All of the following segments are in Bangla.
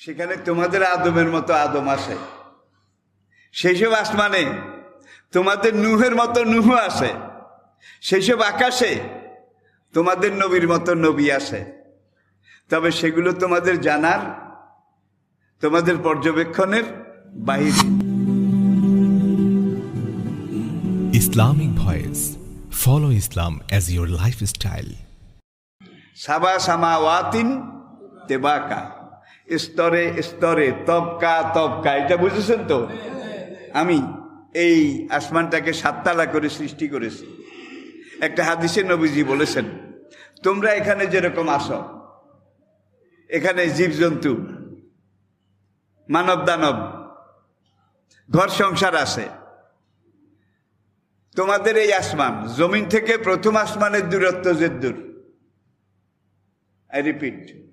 সেখানে তোমাদের আদমের মতো আদম আসে সেই সব আসমানে তোমাদের নুহের মতো নুহ আসে সেই সব আকাশে তোমাদের নবীর মতো নবী আসে তবে সেগুলো তোমাদের জানার তোমাদের পর্যবেক্ষণের বাহিরে Islamic Voice. Follow Islam as your lifestyle. সাবা সামা ওয়াতিন তেবাকা স্তরে স্তরে, তবকা তবকা, এটা বুঝেছেন তো? আমি এই আসমানটাকে সাততালা করে সৃষ্টি করেছি। একটা হাদিসে নবীজি বলেছেন, তোমরা এখানে যেরকম আসো, এখানে জীবজন্তু মানব দানব ঘর সংসার আছে। তোমাদের এই আসমান, জমিন থেকে প্রথম আসমানের দূরত্ব যে দূর? আই রিপিট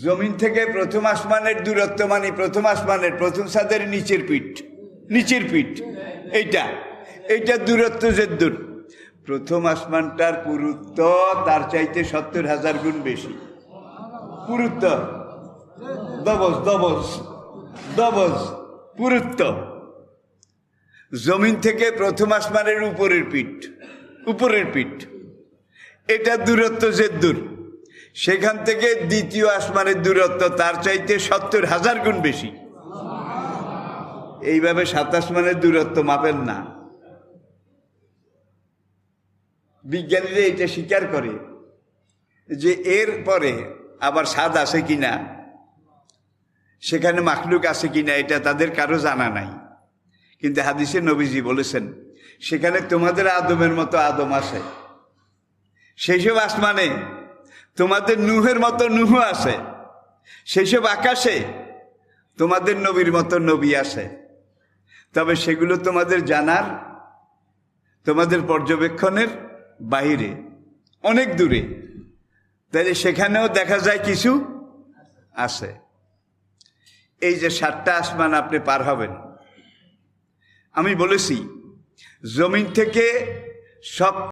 জমিন থেকে প্রথম আসমানের দূরত্ব মানে প্রথম আসমানের প্রথম সাদের নিচের পিঠ নিচের পিঠ, এইটা এইটা দূরত্ব দূর। প্রথম আসমানটার পুরুত্ব তার চাইতে সত্তর হাজার গুণ বেশি। পুরুত্ব, দবজ দবজ দবজ, পুরুত্ব। জমিন থেকে প্রথম আসমানের উপরের পিঠ উপরের পিঠ। এটা দূরত্ব দূর। সেখান থেকে দ্বিতীয় আসমানের দূরত্ব তার চাইতে সত্তর হাজার গুণ বেশি। এইভাবে সাত আসমানের দূরত্ব মাপেন না। বিজ্ঞানীরা এটা স্বীকার করে যে এর পরে আবার স্বাদ আছে কিনা, সেখানে মাখলুক আছে কিনা, এটা তাদের কারও জানা নাই। কিন্তু হাদিসে নবীজি বলেছেন, সেখানে তোমাদের আদমের মতো আদম আছে। সেই সব আসমানে তোমাদের নুহের মতো নুহ আছে। সেই সব আকাশে তোমাদের নবীর মতো নবী আছে। তবে সেগুলো তোমাদের জানার, তোমাদের পর্যবেক্ষণের বাহিরে, অনেক দূরে। তাহলে সেখানেও দেখা যায় কিছু আছে। এই যে সাতটা আসমান আপনি পার হবেন। আমি বলেছি, জমিন থেকে সব